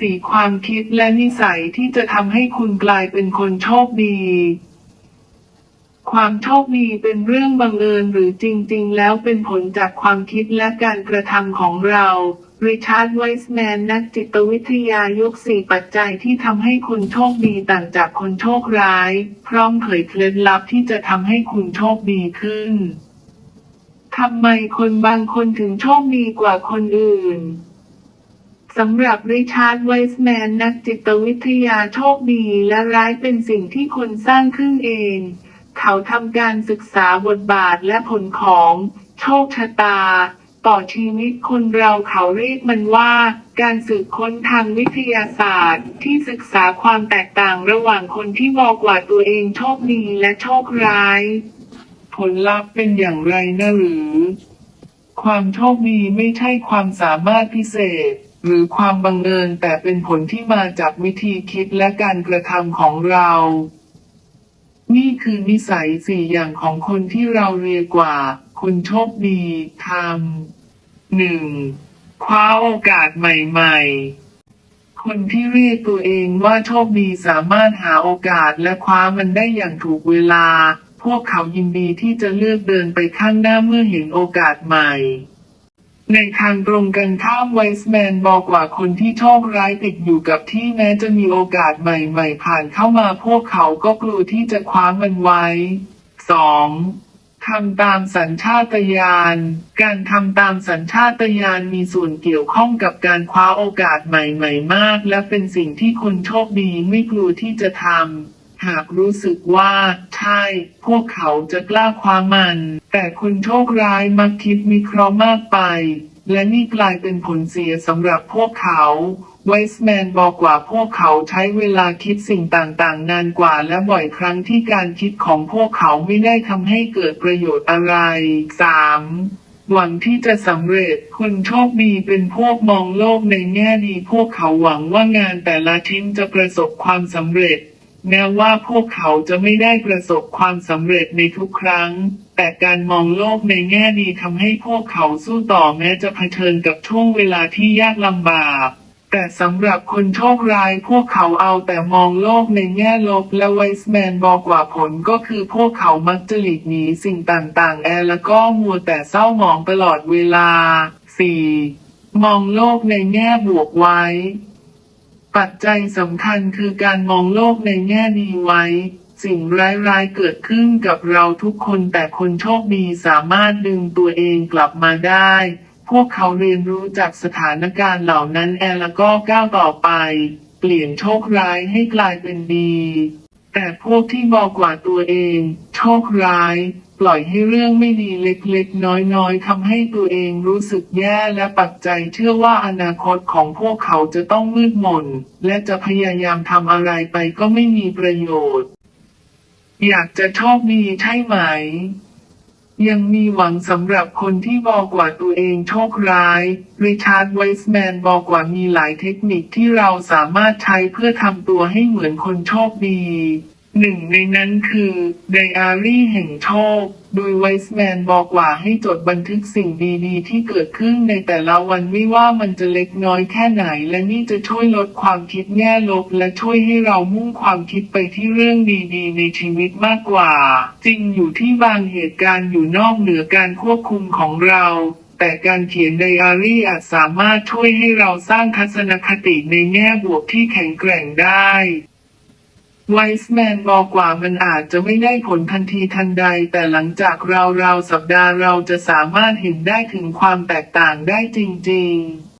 สี่ความคิดและนิสัยที่จะทำให้คุณกลายเป็นคนโชคดี ความโชคดีเป็นเรื่องบังเอิญหรือจริง ๆ แล้วเป็นผลจากความคิดและการกระทำของเราริชาร์ดไวส์แมนนักจิตวิทยายกสี่ปัจจัยที่ทำให้คุณโชคดีต่างจากคนโชคร้าย พร้อมเผยเคล็ดลับที่จะทำให้คุณโชคดีขึ้นทำไมคนบางคนถึงโชคดีกว่าคนอื่น สำหรับริชาร์ดไวส์แมนนักจิตวิทยาโชคดีและร้ายเป็นสิ่งที่คนสร้างขึ้นเอง เขาทำการศึกษาบทบาทและผลของโชคชะตา ต่อชีวิตคนเราเขาเรียกมันว่า การสืบค้นทางวิทยาศาสตร์ ที่ศึกษาความแตกต่างระหว่างคนที่มองกว่าตัวเองโชคดีและโชคร้าย ผลลัพธ์เป็นอย่างไรนะหรือ ความโชคดีไม่ใช่ความสามารถพิเศษ หรือความบังเอิญแต่เป็นผลที่มาจากวิธีคิดและการกระทำของเรา นี่คือนิสัยสี่อย่างของคนที่เราเรียกว่า คนโชคดีทำหนึ่งคว้าโอกาสใหม่ ๆ คนที่เรียกตัวเองว่าโชคดีสามารถหาโอกาสและคว้ามันได้อย่างถูกเวลา พวกเขายินดีที่จะเลือกเดินไปข้างหน้าเมื่อเห็นโอกาสใหม่ ในทางตรงกันข้ามไวส์แมนบอกว่าคนที่โชคร้ายติดอยู่กับที่แม้จะมีโอกาสใหม่ๆ ผ่านเข้ามาพวกเขาก็กลัวที่จะคว้ามันไว้ 2. ทำตามสัญชาตญาณ การทำตามสัญชาตญาณมีส่วนเกี่ยวข้องกับการคว้าโอกาสใหม่ ๆ มาก และเป็นสิ่งที่คนโชคดีไม่กลัวที่จะทำ หากรู้สึกว่าใช่ พวกเขาจะกล้าคว้ามัน แต่คนโชคร้ายมักคิดมิเคราะห์มากไป และนี่กลายเป็นผลเสียสำหรับพวกเขาไวส์แมนบอกว่าพวกเขาใช้เวลาคิดสิ่งต่างๆ นานกว่าและบ่อยครั้งที่การคิดของพวกเขาไม่ได้ทำให้เกิดประโยชน์อะไร 3. หวังที่จะสำเร็จคนโชคดีเป็นพวกมองโลกในแง่ดี พวกเขาหวังว่างานแต่ละชิ้นจะประสบความสำเร็จ แม้ว่าพวกเขาจะไม่ได้ประสบความสำเร็จในทุกครั้ง แต่การมองโลกในแง่ดีทำให้พวกเขาสู้ต่อแม้จะเผชิญกับช่วงเวลาที่ยากลำบาก แต่สำหรับคนโชคร้ายพวกเขาเอาแต่มองโลกในแง่ลบและไวส์แมนบอกว่าผลก็คือพวกเขามักจะหลีกหนีสิ่งต่างๆ แอร์แล้วก็มัวแต่เศร้าหมองตลอดเวลา 4. มองโลกในแง่บวกไว้ ปัจจัยสำคัญคือการมองโลกในแง่ดีไว้ สิ่งร้ายๆเกิดขึ้นกับเราทุกคนแต่คนโชคดีสามารถดึงตัวเองกลับมาได้ พวกเขาเรียนรู้จากสถานการณ์เหล่านั้นแอร์แล้วก็ก้าวต่อไป เปลี่ยนโชคร้ายให้กลายเป็นดี แต่พวกที่บอกกว่าตัวเอง โชคร้าย ปล่อยให้เรื่องไม่ดีเล็กๆ น้อยๆทำให้ตัวเองรู้สึกแย่และปักใจเชื่อว่าอนาคตของพวกเขาจะต้องมืดมน และจะพยายามทำอะไรไปก็ไม่มีประโยชน์ อยากจะโชคดีใช่ไหม ยังมีหวังสำหรับคนที่บอกว่าตัวเองโชคร้าย ริชาร์ดไวส์แมนบอกว่ามีหลายเทคนิคที่เราสามารถใช้เพื่อทำตัวให้เหมือนคนโชคดี หนึ่งในนั้นคือไดอารี่แห่งโชคโดยไวส์แมนบอกว่าให้จดบันทึกสิ่งดีๆ ที่เกิดขึ้นในแต่ละวันไม่ว่ามันจะเล็กน้อยแค่ไหน และนี่จะช่วยลดความคิดแง่ลบ และช่วยให้เรามุ่งความคิดไปที่เรื่องดีๆ ในชีวิตมากกว่า จริงอยู่ที่บางเหตุการณ์อยู่นอกเหนือการควบคุมของเราแต่การเขียนไดอารี่อาจสามารถช่วยให้เราสร้างทัศนคติในแง่บวกที่แข็งแกร่งได้ ไวส์แมนบอกว่ามันอาจจะไม่ได้ผลทันทีทันใด แต่หลังจากเราเราๆสัปดาห์เราจะสามารถเห็นได้ถึงความแตกต่างได้จริง ๆ